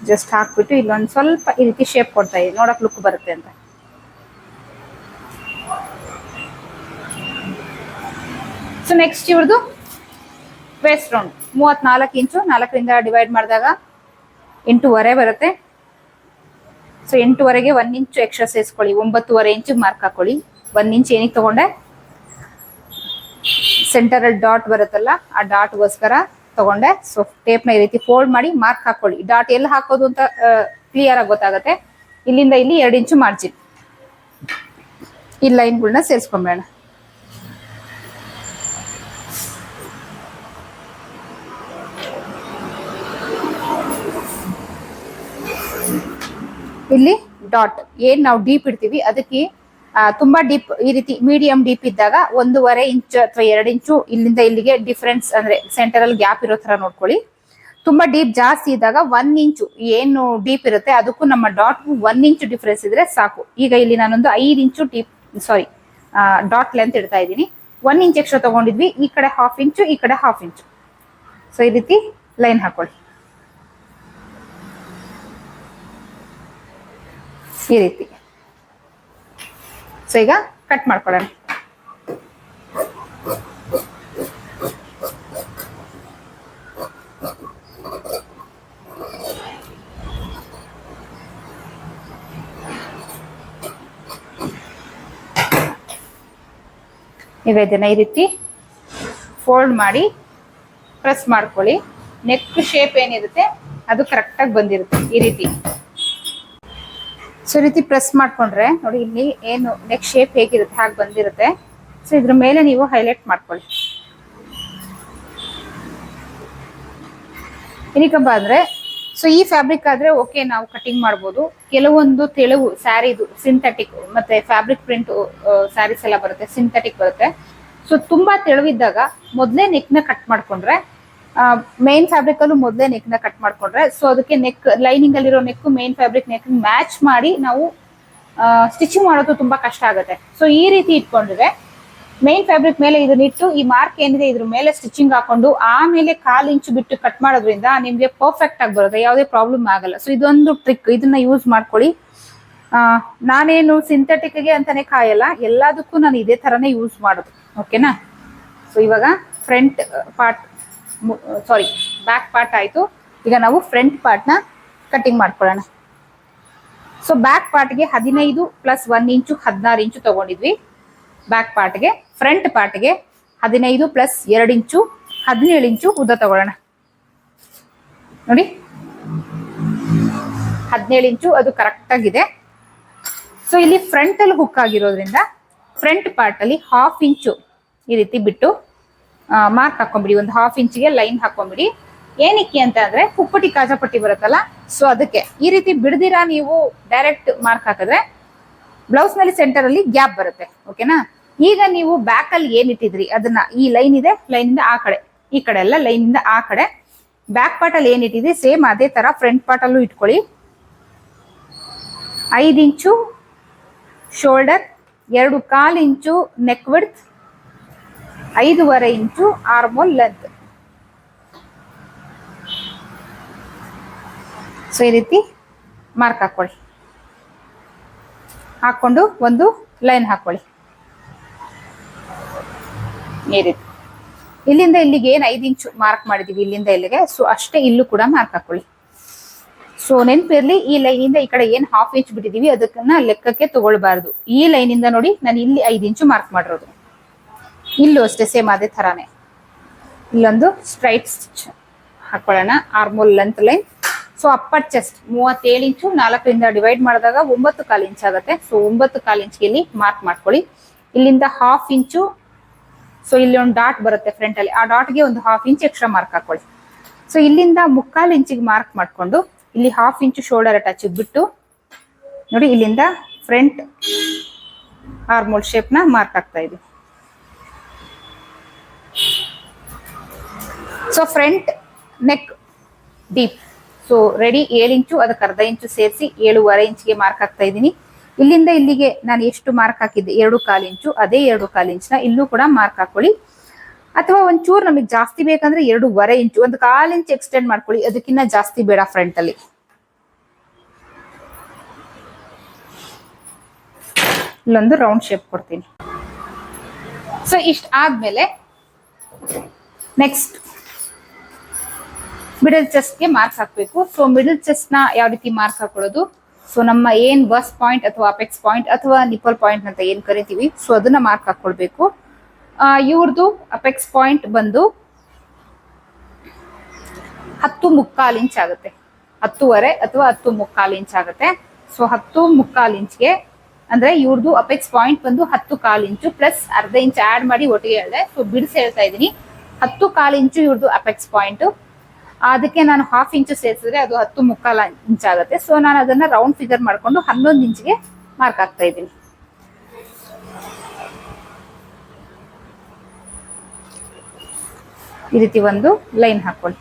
ಜಸ್ಟ್ ಹಾಕ್ಬಿಟ್ಟು ಇಲ್ಲೊಂದು ಸ್ವಲ್ಪ ಈ ರೀತಿ ಶೇಪ್ ಕೊಡ್ತಾ ಇದ್ದೀನಿ. ನೋಡಕ್ ಲುಕ್ ಬರುತ್ತೆ ಅಂತ. ಸೊ ನೆಕ್ಸ್ಟ್ ಇವ್ರದ್ದು ವೇಸ್ಟ್ ರೌಂಡ್ ಮೂವತ್ನಾಲ್ಕು ಇಂಚು ನಾಲ್ಕರಿಂದ ಡಿವೈಡ್ ಮಾಡಿದಾಗ ಎಂಟೂವರೆ ಬರುತ್ತೆ. ಸೊ ಎಂಟೂವರೆಗೆ ಒನ್ ಇಂಚು ಎಕ್ಸ್ಟ್ರಾ ಸೇರಿಸ್ಕೊಳ್ಳಿ ಒಂಬತ್ತುವರೆ ಇಂಚು ಮಾರ್ಕ್ ಹಾಕೊಳ್ಳಿ. ಒಂದ್ ಇಂಚು ಏನಿಗೆ ತಗೊಂಡೆ? ಸೆಂಟರಲ್ಲಿ ಡಾಟ್ ಬರುತ್ತಲ್ಲ, ಆ ಡಾಟ್ಗೋಸ್ಕರ ತಗೊಂಡೆ. ಸೊ ಟೇಪ್ನ ಈ ರೀತಿ ಫೋಲ್ಡ್ ಮಾಡಿ ಮಾರ್ಕ್ ಹಾಕೊಳ್ಳಿ. ಡಾಟ್ ಎಲ್ಲಿ ಹಾಕೋದು ಅಂತ ಕ್ಲಿಯರ್ ಆಗಿ ಗೊತ್ತಾಗುತ್ತೆ. ಇಲ್ಲಿಂದ ಇಲ್ಲಿ ಎರಡು ಇಂಚು ಮಾರ್ಜಿನ್ ಈ ಲೈನ್ಗಳನ್ನ ಸೇರಿಸ್ಕೊಂಬೇಡ ಇಲ್ಲಿ ಡಾಟ್ ಏನ್ ನಾವು ಡೀಪ್ ಇಡ್ತೀವಿ, ಅದಕ್ಕೆ ತುಂಬಾ ಡೀಪ್ ಈ ರೀತಿ ಮೀಡಿಯಂ ಡೀಪ್ ಇದ್ದಾಗ ಒಂದೂವರೆ ಇಂಚು ಅಥವಾ ಎರಡು ಇಂಚು ಇಲ್ಲಿಂದ ಇಲ್ಲಿಗೆ ಡಿಫ್ರೆನ್ಸ್ ಅಂದ್ರೆ ಸೆಂಟರ್ ಅಲ್ಲಿ ಗ್ಯಾಪ್ ಇರೋ ತರ ನೋಡ್ಕೊಳ್ಳಿ. ತುಂಬಾ ಡೀಪ್ ಜಾಸ್ತಿ ಇದ್ದಾಗ ಒನ್ ಇಂಚು ಏನು ಡೀಪ್ ಇರುತ್ತೆ ಅದಕ್ಕೂ ನಮ್ಮ ಡಾಟ್ ಒನ್ ಇಂಚು ಡಿಫ್ರೆನ್ಸ್ ಇದ್ರೆ ಸಾಕು. ಈಗ ಇಲ್ಲಿ ನಾನೊಂದು ಐದು inch deep sorry dot length ಇಡ್ತಾ ಇದ್ದೀನಿ. ಒನ್ ಇಂಚ್ ಎಕ್ಸ್ಟ್ರಾ ತಗೊಂಡಿದ್ವಿ, ಈ ಕಡೆ ಹಾಫ್ ಇಂಚು ಈ ಕಡೆ ಹಾಫ್ ಇಂಚು ಸೊ ಈ ರೀತಿ ಲೈನ್ ಹಾಕೊಳ್ಳಿ. ಈ ರೀತಿ. ಸೊ ಈಗ ಕಟ್ ಮಾಡ್ಕೊಳ್ಳೋಣ. ನೀವು ಈ ರೀತಿ ಫೋಲ್ಡ್ ಮಾಡಿ ಪ್ರೆಸ್ ಮಾಡ್ಕೊಳ್ಳಿ. ನೆಕ್ ಶೇಪ್ ಏನಿರುತ್ತೆ, ಅದು ಕರೆಕ್ಟಾಗಿ ಬಂದಿರುತ್ತೆ ಈ ರೀತಿ. ಸೊ ರೀತಿ ಪ್ರೆಸ್ ಮಾಡ್ಕೊಂಡ್ರೆ, ನೋಡಿ ಇಲ್ಲಿ ಏನು ನೆಕ್ ಶೇಪ್ ಹೇಗಿರುತ್ತೆ, ಹಾಗೆ ಬಂದಿರುತ್ತೆ. ಸೊ ಇದ್ರ ಮೇಲೆ ನೀವು ಹೈಲೈಟ್ ಮಾಡ್ಕೊಳ್ಳಿ. ಏನಕ್ಕಪ್ಪ ಅಂದ್ರೆ ಸೊ ಈ ಫ್ಯಾಬ್ರಿಕ್ ಆದ್ರೆ ಓಕೆ ನಾವು ಕಟಿಂಗ್ ಮಾಡ್ಬೋದು. ಕೆಲವೊಂದು ತೆಳುವು, ಸ್ಯಾರಿದು ಸಿಂಥೆಟಿಕ್ ಮತ್ತೆ ಫ್ಯಾಬ್ರಿಕ್ ಪ್ರಿಂಟ್ ಸ್ಯಾರೀಸ್ ಎಲ್ಲ ಬರುತ್ತೆ ಸಿಂಥೆಟಿಕ್ ಬರುತ್ತೆ. ಸೊ ತುಂಬಾ ತೆಳುವಿದ್ದಾಗ ಮೊದಲೇ ನೆಕ್ನ ಕಟ್ ಮಾಡ್ಕೊಂಡ್ರೆ ಮೇನ್ ಫ್ಯಾಬ್ರಿಕ್ ಅಲ್ಲೂ ಮೊದಲೇ ನೆಕ್ನ ಕಟ್ ಮಾಡ್ಕೊಂಡ್ರೆ. ಸೊ ಅದಕ್ಕೆ ನೆಕ್ ಲೈನಿಂಗ್ ಅಲ್ಲಿರೋ neck main fabric neck match ಮಾಡಿ ನಾವು ಸ್ಟಿಚಿಂಗ್ ಮಾಡೋದು ತುಂಬಾ ಕಷ್ಟ ಆಗುತ್ತೆ. ಸೊ ಈ ರೀತಿ ಇಟ್ಕೊಂಡ್ರೆ ಮೇನ್ ಫ್ಯಾಬ್ರಿಕ್ ಮೇಲೆ ಇದನ್ನ ಇಟ್ಟು, ಈ ಮಾರ್ಕ್ ಏನಿದೆ ಇದ್ರ ಮೇಲೆ ಸ್ಟಿಚಿಂಗ್ ಹಾಕೊಂಡು, ಆಮೇಲೆ ಕಾಲ್ ಇಂಚು ಬಿಟ್ಟು ಕಟ್ ಮಾಡೋದ್ರಿಂದ ನಿಮ್ಗೆ ಪರ್ಫೆಕ್ಟ್ ಆಗಿ ಬರುತ್ತೆ. ಯಾವುದೇ ಪ್ರಾಬ್ಲಮ್ ಆಗಲ್ಲ. ಸೊ ಇದೊಂದು ಟ್ರಿಕ್ ಇದನ್ನ ಯೂಸ್ ಮಾಡ್ಕೊಳ್ಳಿ. ನಾನೇನು ನಾನೇನು ಸಿಂಥೆಟಿಕ್ಗೆ ಅಂತಾನೆ ಕಾಯಲ್ಲ. ಎಲ್ಲದಕ್ಕೂ ನಾನು ಇದೇ ತರನೇ ಯೂಸ್ ಮಾಡೋದು. ಓಕೆನಾ ಸೊ ಇವಾಗ front part sorry back part ಆಯ್ತು. ಈಗ ನಾವು ಫ್ರಂಟ್ ಪಾರ್ಟ್ನ ಕಟಿಂಗ್ ಮಾಡ್ಕೊಳ್ಳೋಣ. ಸೊ ಬ್ಯಾಕ್ ಪಾರ್ಟ್ಗೆ ಹದಿನೈದು ಪ್ಲಸ್ ಒನ್ ಇಂಚು ಹದಿನಾರು ಇಂಚು ತಗೊಂಡಿದ್ವಿ. ಬ್ಯಾಕ್ ಪಾರ್ಟ್ಗೆ ಫ್ರಂಟ್ ಪಾರ್ಟ್ಗೆ ಹದಿನೈದು ಪ್ಲಸ್ ಎರಡು ಇಂಚು ಹದಿನೇಳು ಇಂಚು ಉದ್ದ ತಗೊಳ್ಳೋಣ. ನೋಡಿ. ಹದಿನೇಳು ಇಂಚು ಅದು ಕರೆಕ್ಟ್ ಆಗಿದೆ. ಸೊ ಇಲ್ಲಿ ಫ್ರಂಟ್ ಅಲ್ಲಿ ಹುಕ್ ಆಗಿರೋದ್ರಿಂದ ಫ್ರಂಟ್ ಪಾರ್ಟ್ ಅಲ್ಲಿ ಹಾಫ್ ಇಂಚು ಈ ರೀತಿ ಬಿಟ್ಟು ಮಾರ್ಕ್ ಹಾಕೊಂಬಿಡಿ, ಒಂದು ಹಾಫ್ ಇಂಚಿಗೆ ಲೈನ್ ಹಾಕೊಂಬಿಡಿ. ಏನಕ್ಕೆ ಅಂತ ಅಂದ್ರೆ ಕುಪ್ಪಟಿ ಕಾಜಾಪಟ್ಟಿ ಬರುತ್ತಲ್ಲ ಸೊ ಅದಕ್ಕೆ ಈ ರೀತಿ ಬಿಡದಿರಾ ನೀವು ಡೈರೆಕ್ಟ್ ಮಾರ್ಕ್ ಹಾಕಿದ್ರೆ ಬ್ಲೌಸ್ನಲ್ಲಿ ಸೆಂಟರ್ ಅಲ್ಲಿ ಗ್ಯಾಪ್ ಬರುತ್ತೆ ಓಕೆನಾ ಈಗ ನೀವು ಬ್ಯಾಕ್ ಅಲ್ಲಿ ಏನ್ ಇಟ್ಟಿದ್ರಿ, ಅದನ್ನ ಈ ಲೈನ್ ಇದೆ ಲೈನ್ ಇಂದ ಆ ಕಡೆ, ಈ ಕಡೆ ಎಲ್ಲ ಲೈನ್ ಇಂದ ಆ ಕಡೆ. ಬ್ಯಾಕ್ ಪಾರ್ಟ್ ಅಲ್ಲಿ ಏನ್ ಇಟ್ಟಿದ್ರಿ ಸೇಮ್ ಅದೇ ತರ ಫ್ರಂಟ್ ಪಾರ್ಟ್ ಅಲ್ಲೂ ಇಟ್ಕೊಳ್ಳಿ. ಐದು ಇಂಚು ಶೋಲ್ಡರ್ ಎರಡು ಕಾಲು ಇಂಚು ನೆಕ್ ವಿಡ್ತ್ ಐದೂವರೆ ಇಂಚು ಆರ್ಮೋಲ್ ಲೆಂತ್ ಸೊ ಈ ರೀತಿ ಮಾರ್ಕ್ ಹಾಕೊಳ್ಳಿ. ಹಾಕೊಂಡು ಒಂದು ಲೈನ್ ಹಾಕೊಳ್ಳಿ. ಈ ರೀತಿ. ಇಲ್ಲಿಂದ ಇಲ್ಲಿಗೆ ಏನು ಐದು ಇಂಚು ಮಾರ್ಕ್ ಮಾಡಿದೀವಿ ಇಲ್ಲಿಂದ ಇಲ್ಲಿಗೆ ಸೊ ಅಷ್ಟೇ ಇಲ್ಲೂ ಕೂಡ ಮಾರ್ಕ್ ಹಾಕೊಳ್ಳಿ. ಸೊ ನೆನಪಿರ್ಲಿ, ಈ ಲೈನ್ ಇಂದ ಈ ಕಡೆ ಏನು ಹಾಫ್ ಇಂಚ್ ಬಿಟ್ಟಿದೀವಿ, ಅದಕ್ಕನ್ನ ಲೆಕ್ಕಕ್ಕೆ ತಗೊಳ್ಬಾರ್ದು. ಈ ಲೈನ್ ಇಂದ ನೋಡಿ, ನಾನು ಇಲ್ಲಿ ಐದು ಇಂಚು ಮಾರ್ಕ್ ಮಾಡಿರೋದು. ಇಲ್ಲೂ ಅಷ್ಟೇ ಸೇಮ್ ಅದೇ ಥರನೇ. ಇಲ್ಲೊಂದು ಸ್ಟ್ರೈಟ್ ಸ್ಟಿಚ್ ಹಾಕೊಳ್ಳೋಣ, armhole length line so upper chest ಮೂವತ್ತೇಳು ಇಂಚು ನಾಲ್ಕರಿಂದ ಡಿವೈಡ್ ಮಾಡಿದಾಗ ಒಂಬತ್ತು ಕಾಲು ಇಂಚ್ ಆಗುತ್ತೆ. ಸೊ ಒಂಬತ್ತು ಕಾಲು ಇಂಚ್ಗೆ ಇಲ್ಲಿ ಮಾರ್ಕ್ ಮಾಡ್ಕೊಳ್ಳಿ. ಇಲ್ಲಿಂದ ಹಾಫ್ ಇಂಚು ಸೊ ಇಲ್ಲಿ ಒಂದು ಡಾಟ್ ಬರುತ್ತೆ ಫ್ರಂಟ್ ಅಲ್ಲಿ. ಆ ಡಾಟ್ಗೆ ಒಂದು ಹಾಫ್ ಇಂಚ್ ಎಕ್ಸ್ಟ್ರಾ ಮಾರ್ಕ್ ಹಾಕೊಳ್ಳಿ. ಸೊ ಇಲ್ಲಿಂದ ಮುಕ್ಕಾಲು ಇಂಚಿಗೆ ಮಾರ್ಕ್ ಮಾಡಿಕೊಂಡು, ಇಲ್ಲಿ ಹಾಫ್ ಇಂಚು ಶೋಲ್ಡರ್ ಅಟ್ಯಾಚ್ ಬಿಟ್ಟು, ನೋಡಿ ಇಲ್ಲಿಂದ ಫ್ರಂಟ್ ಆರ್ಮೋಲ್ ಶೇಪ್ನ ಮಾರ್ಕ್ ಆಗ್ತಾ ಇದೆ. So front neck deep so ready ಏಳು ಇಂಚು, ಅದಕ್ಕೆ ಅರ್ಧ ಇಂಚು ಸೇರಿಸಿ ಏಳುವರೆ ಇಂಚಿಗೆ ಮಾರ್ಕ್ ಹಾಕ್ತಾ ಇದ್ದೀನಿ. ಇಲ್ಲಿಂದ ಇಲ್ಲಿಗೆ ನಾನು ಎಷ್ಟು ಮಾರ್ಕ್ ಹಾಕಿದ್ದೆ? ಎರಡು ಕಾಲು ಇಂಚು, ಅದೇ ಎರಡು ಕಾಲು ಇಂಚಿನ ಇಲ್ಲೂ ಕೂಡ ಮಾರ್ಕ್ ಹಾಕೊಳ್ಳಿ. ಅಥವಾ ಒಂಚೂರು ನಮಗೆ ಜಾಸ್ತಿ ಬೇಕಂದ್ರೆ ಎರಡೂವರೆ ಇಂಚು, ಒಂದು ಕಾಲು ಇಂಚು ಎಕ್ಸ್ಟೆಂಡ್ ಮಾಡ್ಕೊಳ್ಳಿ. ಅದಕ್ಕಿಂತ ಜಾಸ್ತಿ ಬೇಡ ಫ್ರಂಟ್ ಅಲ್ಲಿ. ಇಲ್ಲೊಂದು ರೌಂಡ್ ಶೇಪ್ ಕೊಡ್ತೀನಿ. ಸೊ ಇಷ್ಟ ಆದ್ಮೇಲೆ ನೆಕ್ಸ್ಟ್ ಮಿಡಲ್ ಚೆಸ್ಟ್ಗೆ ಮಾರ್ಕ್ಸ್ ಹಾಕಬೇಕು. ಸೊ ಮಿಡಲ್ನ ಯಾವ ರೀತಿ ಮಾರ್ಕ್ ಹಾಕೊಳ್ಳೋದು? ಸೊ ನಮ್ಮ ಏನ್ ಬಸ್ ಪಾಯಿಂಟ್ ಅಥವಾ ಅಪೆಕ್ಸ್ ಪಾಯಿಂಟ್ ಅಥವಾ ನಿಪಲ್ ಪಾಯಿಂಟ್ ಅಂತ ಏನ್ ಕರಿತೀವಿ? ಸೊ ಅದನ್ನ ಮಾರ್ಕ್ ಹಾಕೊಳ್ಬೇಕು. ಇವ್ರದ್ದು ಅಪೆಕ್ಸ್ ಪಾಯಿಂಟ್ ಬಂದು ಹತ್ತು ಮುಕ್ಕಾಲು ಇಂಚ್ ಆಗುತ್ತೆ. ಹತ್ತುವರೆ ಅಥವಾ ಹತ್ತು ಮುಕ್ಕಾಲು ಇಂಚ್ ಆಗುತ್ತೆ. ಸೊ ಹತ್ತು ಮುಕ್ಕಾಲು ಇಂಚ್ಗೆ ಅಂದ್ರೆ ಇವ್ರದ್ದು ಅಪೆಕ್ಸ್ ಪಾಯಿಂಟ್ ಬಂದು ಹತ್ತು ಕಾಲು ಇಂಚು ಪ್ಲಸ್ ಅರ್ಧ ಇಂಚ್ ಆಡ್ ಮಾಡಿ ಒಟ್ಟಿಗೆ ಹೇಳಿದೆ. ಸೊ ಬಿಡಿಸಿ ಹೇಳ್ತಾ ಇದ್ದೀನಿ. ಹತ್ತು ಕಾಲು ಇಂಚು ಇವ್ರದ್ದು ಅಪೆಕ್ಸ್ ಪಾಯಿಂಟ್ ಅದಕ್ಕೆ ನಾನು ಹಾಫ್ ಇಂಚು ಸೇರಿಸಿದ್ರೆ ಅದು ಹತ್ತು ಮುಕ್ಕಾಲ ಇಂಚ್ ಆಗುತ್ತೆ. ಸೊ ನಾನು ಅದನ್ನ ರೌಂಡ್ ಫಿಗರ್ ಮಾಡ್ಕೊಂಡು ಹನ್ನೊಂದು ಇಂಚ್ಗೆ ಮಾರ್ಕ್ ಆಗ್ತಾ ಇದ್ದೀನಿ. ಈ ರೀತಿ ಒಂದು ಲೈನ್ ಹಾಕೊಳ್ಳಿ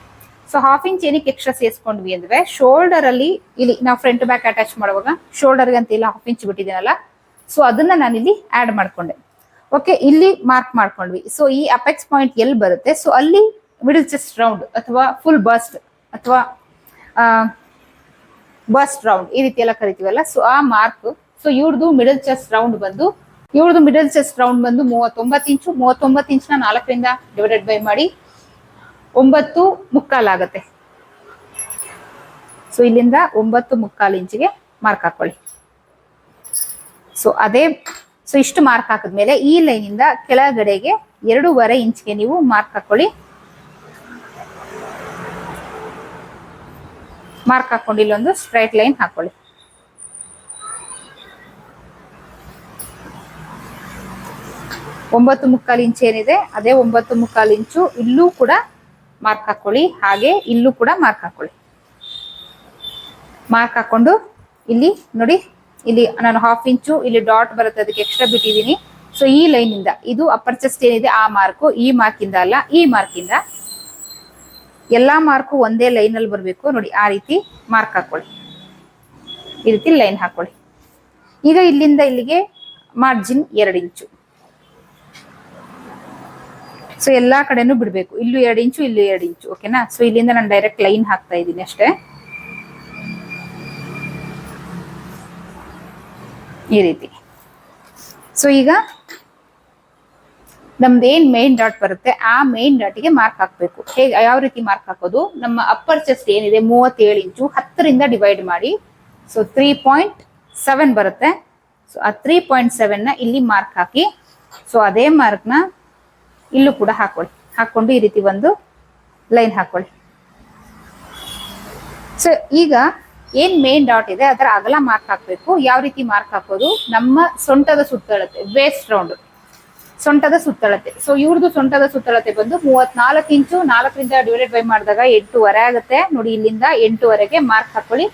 ಸೊ ಹಾಫ್ ಇಂಚ್ ಏನಕ್ಕೆ ಎಕ್ಸ್ಟ್ರಾ ಸೇರಿಸ್ಕೊಂಡ್ವಿ ಅಂದ್ರೆ ಶೋಲ್ಡರ್ ಅಲ್ಲಿ ಇಲ್ಲಿ ನಾವು ಫ್ರಂಟ್ ಬ್ಯಾಕ್ ಅಟ್ಯಾಚ್ ಮಾಡುವಾಗ ಶೋಲ್ಡರ್ಗೆ ಅಂತ ಇಲ್ಲ ಹಾಫ್ ಇಂಚ್ ಬಿಟ್ಟಿದ್ದೀನಲ್ಲ. ಸೊ ಅದನ್ನ ನಾನು ಇಲ್ಲಿ ಆಡ್ ಮಾಡ್ಕೊಂಡೆ. ಓಕೆ ಇಲ್ಲಿ ಮಾರ್ಕ್ ಮಾಡ್ಕೊಂಡ್ವಿ. ಸೊ ಈ ಅಪೆಕ್ಸ್ ಪಾಯಿಂಟ್ ಎಲ್ಲಿ ಬರುತ್ತೆ? ಸೊ ಅಲ್ಲಿ ಮಿಡಲ್ ಚೆಸ್ಟ್ ರೌಂಡ್ ಅಥವಾ ಫುಲ್ ಬಸ್ಟ್ ಅಥವಾ ಬಸ್ಟ್ ರೌಂಡ್ ಈ ರೀತಿ ಎಲ್ಲ ಕರಿತೀವಲ್ಲ? ಸೊ ಆ ಮಾರ್ಕ್ ಸೊ ಇವ್ರದ್ದು ಮಿಡಲ್ ಚೆಸ್ಟ್ ರೌಂಡ್ ಬಂದು ಇವ್ರದ್ದು ಮಿಡಲ್ ಚೆಸ್ಟ್ ರೌಂಡ್ ಬಂದು ಮೂವತ್ತೊಂಬತ್ತು ಇಂಚು, ಮೂವತ್ತೊಂಬತ್ತು ಇಂಚ್ನ ನಾಲ್ಕರಿಂದ ಡಿವೈಡೆಡ್ ಬೈ ಮಾಡಿ ಒಂಬತ್ತು ಮುಕ್ಕಾಲಾಗತ್ತೆ ಸೊ ಇಲ್ಲಿಂದ ಒಂಬತ್ತು ಮುಕ್ಕಾಲು ಇಂಚಿಗೆ ಮಾರ್ಕ್ ಹಾಕೊಳ್ಳಿ. ಸೊ ಅದೇ ಸೊ ಇಷ್ಟು ಮಾರ್ಕ್ ಹಾಕಿದ್ಮೇಲೆ ಈ ಲೈನಿಂದ ಕೆಳಗಡೆಗೆ ಎರಡೂವರೆ ಇಂಚ್ಗೆ ನೀವು ಮಾರ್ಕ್ ಹಾಕೊಳ್ಳಿ. ಮಾರ್ಕ್ ಹಾಕೊಂಡು ಇಲ್ಲೊಂದು ಸ್ಟ್ರೈಟ್ ಲೈನ್ ಹಾಕೊಳ್ಳಿ. ಒಂಬತ್ತು ಮುಕ್ಕಾಲು ಇಂಚ್ ಏನಿದೆ, ಅದೇ ಒಂಬತ್ತು ಮುಕ್ಕಾಲು ಇಂಚು ಇಲ್ಲೂ ಕೂಡ ಮಾರ್ಕ್ ಹಾಕೊಳ್ಳಿ. ಹಾಗೆ ಇಲ್ಲೂ ಕೂಡ ಮಾರ್ಕ್ ಹಾಕೊಳ್ಳಿ. ಮಾರ್ಕ್ ಹಾಕೊಂಡು ಇಲ್ಲಿ ನೋಡಿ, ಇಲ್ಲಿ ನಾನು ಹಾಫ್ ಇಂಚು, ಇಲ್ಲಿ ಡಾಟ್ ಬರುತ್ತೆ, ಅದಕ್ಕೆ ಎಕ್ಸ್ಟ್ರಾ ಬಿಟ್ಟಿದ್ದೀನಿ. ಸೊ ಈ ಲೈನ್ ಇಂದ, ಇದು ಅಪರ್ಚೆಸ್ಟ್ ಏನಿದೆ, ಆ ಮಾರ್ಕು ಈ ಮಾರ್ಕ್ ಇಂದ ಅಲ್ಲ, ಈ ಮಾರ್ಕ್ ಇಂದ ಎಲ್ಲಾ ಮಾರ್ಕು ಒಂದೇ ಲೈನ್ ಅಲ್ಲಿ ಬರಬೇಕು. ನೋಡಿ, ಆ ರೀತಿ ಮಾರ್ಕ್ ಹಾಕೊಳ್ಳಿ. ಈ ರೀತಿ ಲೈನ್ ಹಾಕೊಳ್ಳಿ. ಈಗ ಇಲ್ಲಿಂದ ಇಲ್ಲಿಗೆ ಮಾರ್ಜಿನ್ ಎರಡು ಇಂಚು. ಸೊ ಎಲ್ಲಾ ಕಡೆನೂ ಬಿಡಬೇಕು. ಇಲ್ಲೂ ಎರಡು ಇಂಚು, ಇಲ್ಲೂ ಎರಡು ಇಂಚು ಓಕೆನಾ ಸೊ ಇಲ್ಲಿಂದ ನಾನು ಡೈರೆಕ್ಟ್ ಲೈನ್ ಹಾಕ್ತಾ ಇದ್ದೀನಿ ಅಷ್ಟೇ. ಈ ರೀತಿ. ಸೊ ಈಗ ನಮ್ದು ಏನ್ ಮೇನ್ ಡಾಟ್ ಬರುತ್ತೆ, ಆ ಮೇನ್ ಡಾಟ್ಗೆ ಮಾರ್ಕ್ ಹಾಕಬೇಕು. ಹೇಗೆ, ಯಾವ ರೀತಿ ಮಾರ್ಕ್ ಹಾಕೋದು? ನಮ್ಮ ಅಪ್ಪರ್ ಚೆಸ್ಟ್ ಏನಿದೆ, ಮೂವತ್ತೇಳು ಇಂಚು ಹತ್ತರಿಂದ ಡಿವೈಡ್ ಮಾಡಿ ಸೊ ತ್ರೀ ಪಾಯಿಂಟ್ ಸೆವೆನ್ ಬರುತ್ತೆ. ಸೊ ಆ ತ್ರೀ ಪಾಯಿಂಟ್ ಸೆವೆನ್ನ ಇಲ್ಲಿ ಮಾರ್ಕ್ ಹಾಕಿ ಸೊ ಅದೇ ಮಾರ್ಕ್ನ ಇಲ್ಲೂ ಕೂಡ ಹಾಕೊಳ್ಳಿ. ಹಾಕೊಂಡು ಈ ರೀತಿ ಒಂದು ಲೈನ್ ಹಾಕೊಳ್ಳಿ. ಸೊ ಈಗ ಏನ್ ಮೇನ್ ಡಾಟ್ ಇದೆ, ಅದರ ಅಗಲ ಮಾರ್ಕ್ ಹಾಕ್ಬೇಕು. ಯಾವ ರೀತಿ ಮಾರ್ಕ್ ಹಾಕೋದು? ನಮ್ಮ ಸೊಂಟದ ಸುತ್ತಳತೆ ವೇಸ್ಟ್ ರೌಂಡ್ ಸೊಂಟದ ಸುತ್ತಳತೆ. ಸೊ ಇವ್ರದ್ದು ಸೊಂಟದ ಸುತ್ತಳತೆ ಬಂದು ಮೂವತ್ನಾಲ್ಕು ಇಂಚು ನಾಲ್ಕರಿಂದ ಡಿವೈಡೆಡ್ ಬೈ ಮಾಡಿದಾಗ ಎಂಟೂವರೆ ಆಗುತ್ತೆ. ನೋಡಿ, ಇಲ್ಲಿಂದ ಎಂಟೂವರೆಗೆ ಮಾರ್ಕ್ ಹಾಕೊಳ್ಳಿ.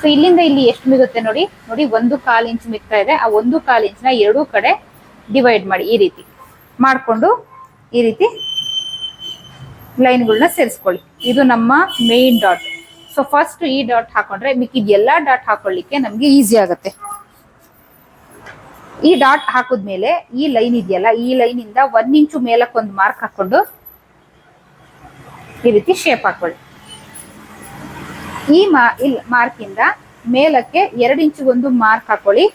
ಸೊ ಇಲ್ಲಿಂದ ಇಲ್ಲಿ ಎಷ್ಟು ಮಿಗುತ್ತೆ ನೋಡಿ? ನೋಡಿ, ಒಂದು ಕಾಲು ಇಂಚ್ ಮಿಗ್ತಾ ಇದೆ. ಆ ಒಂದು ಕಾಲು ಇಂಚ್ನ ಎರಡೂ ಕಡೆ ಡಿವೈಡ್ ಮಾಡಿ ಈ ರೀತಿ ಮಾಡಿಕೊಂಡು ಈ ರೀತಿ ಲೈನ್ಗಳನ್ನ ಸೇರಿಸ್ಕೊಳ್ಳಿ. ಇದು ನಮ್ಮ ಮೇನ್ ಡಾಟ್ ಸೊ ಫಸ್ಟ್ ಈ ಡಾಟ್ ಹಾಕೊಂಡ್ರೆ ಮಿಕ್ಕಿದ ಎಲ್ಲಾ ಡಾಟ್ ಹಾಕೊಳ್ಳಿಕ್ಕೆ ನಮಗೆ ಈಸಿ ಆಗುತ್ತೆ. ಈ ಡಾಟ್ ಹಾಕಿದ್ಮೇಲೆ ಈ ಲೈನ್ ಇದೆಯಲ್ಲ, ಈ ಲೈನ್ ಇಂದ ಒಂದ್ ಇಂಚು ಮೇಲಕ್ಕೆ ಒಂದು ಮಾರ್ಕ್ ಹಾಕೊಂಡು ಈ ರೀತಿ ಶೇಪ್ ಹಾಕೊಳ್ಳಿ. ಈ ಮಾ ಇಂದ ಮೇಲಕ್ಕೆ ಎರಡು ಇಂಚಿಗೊಂದು ಮಾರ್ಕ್ ಹಾಕೊಳ್ಳಿ.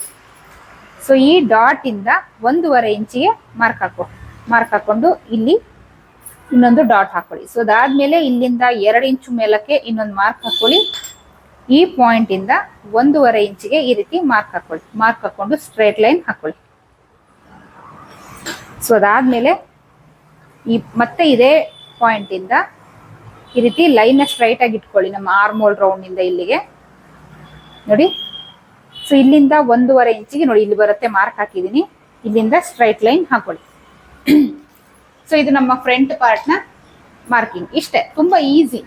ಸೊ ಈ ಡಾಟ್ ಇಂದ ಒಂದೂವರೆ ಇಂಚಿಗೆ ಮಾರ್ಕ್ ಹಾಕೊ ಮಾರ್ಕ್ ಹಾಕೊಂಡು ಇಲ್ಲಿ ಇನ್ನೊಂದು ಡಾಟ್ ಹಾಕೊಳ್ಳಿ. ಸೊ ಅದಾದ್ಮೇಲೆ ಇಲ್ಲಿಂದ ಎರಡು ಇಂಚು ಮೇಲಕ್ಕೆ ಇನ್ನೊಂದು ಮಾರ್ಕ್ ಹಾಕೊಳ್ಳಿ. ಈ ಪಾಯಿಂಟ್ ಇಂದ ಒಂದೂವರೆ ಇಂಚಿಗೆ ಈ ರೀತಿ ಮಾರ್ಕ್ ಹಾಕೊಳ್ಳಿ. ಮಾರ್ಕ್ ಹಾಕೊಂಡು ಸ್ಟ್ರೇಟ್ ಲೈನ್ ಹಾಕೊಳ್ಳಿ. ಸೊ ಅದಾದ್ಮೇಲೆ ಈ ಮತ್ತೆ ಇದೇ ಪಾಯಿಂಟ್ ಇಂದ ಈ ರೀತಿ ಲೈನ್ ಸ್ಟ್ರೈಟ್ ಆಗಿ ಇಟ್ಕೊಳ್ಳಿ ನಮ್ಮ ಆರ್ಮೋಲ್ ರೌಂಡ್ ಇಂದ ಇಲ್ಲಿಗೆ. ನೋಡಿ ಸೊ ಇಲ್ಲಿಂದ ಒಂದೂವರೆ ಇಂಚಿಗೆ ನೋಡಿ, ಇಲ್ಲಿ ಬರುತ್ತೆ ಮಾರ್ಕ್ ಹಾಕಿದೀನಿ ಇಲ್ಲಿಂದ ಸ್ಟ್ರೈಟ್ ಲೈನ್ ಹಾಕೊಳ್ಳಿ. ಸೊ ಇದು ನಮ್ಮ ಫ್ರಂಟ್ ಪಾರ್ಟ್ನ ಮಾರ್ಕಿಂಗ್ ಇಷ್ಟೇ, ತುಂಬಾ ಈಸಿ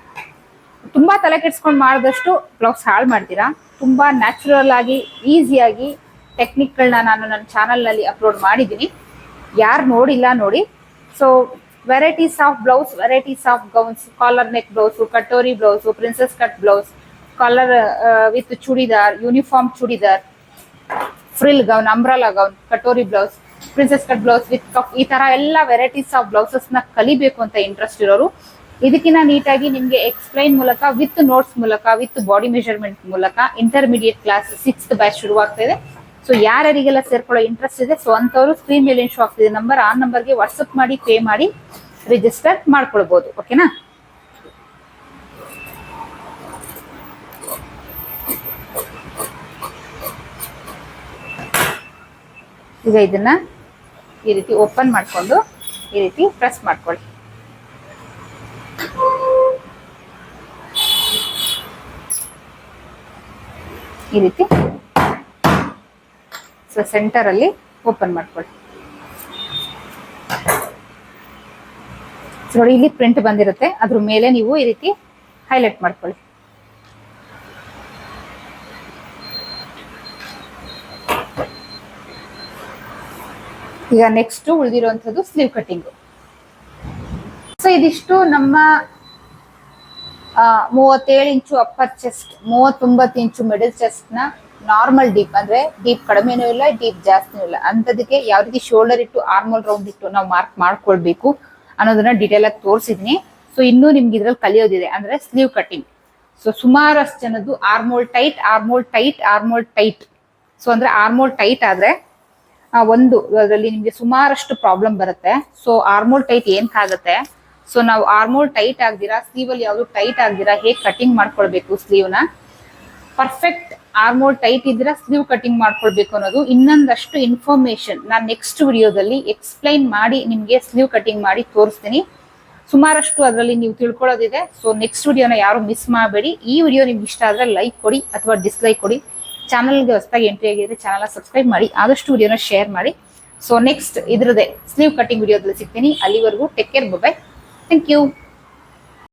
ತುಂಬಾ ತಲೆ ಕೆಡ್ಸ್ಕೊಂಡು ಮಾಡಿದಷ್ಟು ಬ್ಲೌಸ್ ಹಾಳು ಮಾಡ್ತೀರಾ? ತುಂಬಾ ನ್ಯಾಚುರಲ್ ಆಗಿ ಈಸಿಯಾಗಿ ಟೆಕ್ನಿಕ್ಗಳನ್ನ ನಾನು ನನ್ನ ಚಾನಲ್ನಲ್ಲಿ ಅಪ್ಲೋಡ್ ಮಾಡಿದ್ದೀನಿ. ಯಾರು ನೋಡಿಲ್ಲ ನೋಡಿ. So varieties of blouse varieties of gowns collar neck blouse katori blouse princess cut blouse collar with churidar uniform churidar frill gown umbrella gown katori blouse princess cut blouse with cup ಈ ತರ ಎಲ್ಲ varieties of ಬ್ಲೌಸಸ್ನ ಕಲಿಬೇಕು ಅಂತ interest ಇರೋರು ಇದಕ್ಕಿಂತ ನೀಟಾಗಿ ನಿಮಗೆ explain ಮೂಲಕ ವಿತ್ ನೋಟ್ಸ್ ಮೂಲಕ ವಿತ್ ಬಾಡಿ ಮೆಜರ್ಮೆಂಟ್ ಮೂಲಕ ಇಂಟರ್ಮೀಡಿಯೇಟ್ ಕ್ಲಾಸ್ ಸಿಕ್ಸ್ತ್ ಬ್ಯಾಚ್ ಶುರುವಾಗ್ತಾ ಇದೆ. ಸೊ ಯಾರ್ಯಾರಿಗೆಲ್ಲ ಸೇರ್ಕೊಳ್ಳೋ ಇಂಟ್ರೆಸ್ಟ್ ಇದೆ ಸೊ ಅಂತವರು ಸ್ಕ್ರೀನ್ ಮೇಲೆ ಶೋ ಆಗ್ತಿದೆ ನಂಬರ್ ಆ ನಂಬರ್ಗೆ ವಾಟ್ಸಪ್ ಮಾಡಿ ಪೇ ಮಾಡಿ ರಿಜಿಸ್ಟರ್ ಮಾಡ್ಕೊಳ್ಬೋದು. ಓಕೆನಾ ಈಗ ಇದನ್ನ ಈ ರೀತಿ ಓಪನ್ ಮಾಡಿಕೊಂಡು, ಈ ರೀತಿ ಪ್ರೆಸ್ ಮಾಡ್ಕೊಳ್ಳಿ. ಈ ರೀತಿ. ಸೊ ಸೆಂಟರ್ ಅಲ್ಲಿ ಓಪನ್ ಮಾಡ್ಕೊಳ್ಳಿ. ನೋಡಿ, ಇಲ್ಲಿ ಪ್ರಿಂಟ್ ಬಂದಿರುತ್ತೆ. ಅದ್ರ ಮೇಲೆ ನೀವು ಈ ರೀತಿ ಹೈಲೈಟ್ ಮಾಡ್ಕೊಳ್ಳಿ. ಈಗ ನೆಕ್ಸ್ಟ್ ಉಳಿದಿರುವಂತದ್ದು ಸ್ಲೀವ್ ಕಟ್ಟಿಂಗ್ ಸೊ ಇದಿಷ್ಟು ನಮ್ಮ ಮೂವತ್ತೇಳು ಇಂಚು ಅಪ್ಪರ್ ಚೆಸ್ಟ್ ಮೂವತ್ತೊಂಬತ್ತು ಇಂಚು ಮಿಡಲ್ ಚೆಸ್ಟ್ನ ನಾರ್ಮಲ್ ಡೀಪ್ ಅಂದ್ರೆ ಡೀಪ್ ಕಡಿಮೆನೂ ಇಲ್ಲ ಡೀಪ್ ಜಾಸ್ತಿನೂ ಇಲ್ಲ. ಅಂತದಕ್ಕೆ ಯಾವ ರೀತಿ ಶೋಲ್ಡರ್ ಇಟ್ಟು ಆರ್ಮಲ್ ರೌಂಡ್ ಇಟ್ಟು ನಾವು ಮಾರ್ಕ್ ಮಾಡ್ಕೊಳ್ಬೇಕು ಅನ್ನೋದನ್ನ ಡೀಟೇಲ್ ಆಗಿ ತೋರಿಸಿದ್ನಿ. ಸೊ ಇನ್ನೂ ನಿಮ್ಗೆ ಇದ್ರಲ್ಲಿ ಕಲಿಯೋದಿದೆ, ಅಂದ್ರೆ ಸ್ಲೀವ್ ಕಟಿಂಗ್ ಸೊ ಸುಮಾರಷ್ಟು ಜನದ್ದು armhole tight armhole tight armhole tight so ಅಂದ್ರೆ ಆರ್ಮೋಲ್ ಟೈಟ್ ಆದ್ರೆ ಒಂದು, ಅದರಲ್ಲಿ ನಿಮ್ಗೆ ಸುಮಾರಷ್ಟು ಪ್ರಾಬ್ಲಮ್ ಬರುತ್ತೆ. ಸೊ ಆರ್ಮೋಲ್ ಟೈಟ್ ಏನಕ್ಕಾಗತ್ತೆ ಸೊ ನಾವು ಆರ್ಮೋಲ್ ಟೈಟ್ ಆಗ್ದಿರಾ ಸ್ಲೀವ್ ಅಲ್ಲಿ ಯಾವ್ದು ಟೈಟ್ ಆಗ್ದಿರಾ, ಹೇಗೆ ಕಟಿಂಗ್ ಮಾಡ್ಕೊಳ್ಬೇಕು ಸ್ಲೀವ್ನ? ಪರ್ಫೆಕ್ಟ್ ಆರ್ಮೋಲ್ ಟೈಟ್ ಇದ್ರೆ ಸ್ಲೀವ್ ಕಟಿಂಗ್ ಮಾಡ್ಕೊಳ್ಬೇಕು ಅನ್ನೋದು ಇನ್ನೊಂದಷ್ಟು ಇನ್ಫಾರ್ಮೇಶನ್ ನಾನು ನೆಕ್ಸ್ಟ್ ವಿಡಿಯೋದಲ್ಲಿ ಎಕ್ಸ್ಪ್ಲೈನ್ ಮಾಡಿ ನಿಮ್ಗೆ ಸ್ಲೀವ್ ಕಟಿಂಗ್ ಮಾಡಿ ತೋರಿಸ್ತೀನಿ. ಸುಮಾರಷ್ಟು ಅದರಲ್ಲಿ ನೀವು ತಿಳ್ಕೊಳ್ಳೋದಿದೆ. ಸೊ ನೆಕ್ಸ್ಟ್ ವಿಡಿಯೋನ ಯಾರು ಮಿಸ್ ಮಾಡಬೇಡಿ. ಈ ವಿಡಿಯೋ ನಿಮ್ಗೆ ಇಷ್ಟ ಆದ್ರೆ ಲೈಕ್ ಕೊಡಿ ಅಥವಾ ಡಿಸ್ಲೈಕ್ ಕೊಡಿ. ಚಾನಲ್ಗೆ ಹೊಸದಾಗಿ ಎಂಟ್ರಿ ಆಗಿದ್ರೆ ಚಾನಲ್ ಸಬ್ಸ್ಕ್ರೈಬ್ ಮಾಡಿ. ಆದಷ್ಟು ವಿಡಿಯೋನ ಶೇರ್ ಮಾಡಿ. ಸೊ ನೆಕ್ಸ್ಟ್ ಇದ್ರದೇ ಸ್ಲೀವ್ ಕಟಿಂಗ್ ವಿಡಿಯೋದಲ್ಲಿ ಸಿಗ್ತೀನಿ. ಅಲ್ಲಿವರೆಗೂ take care bye Thank you.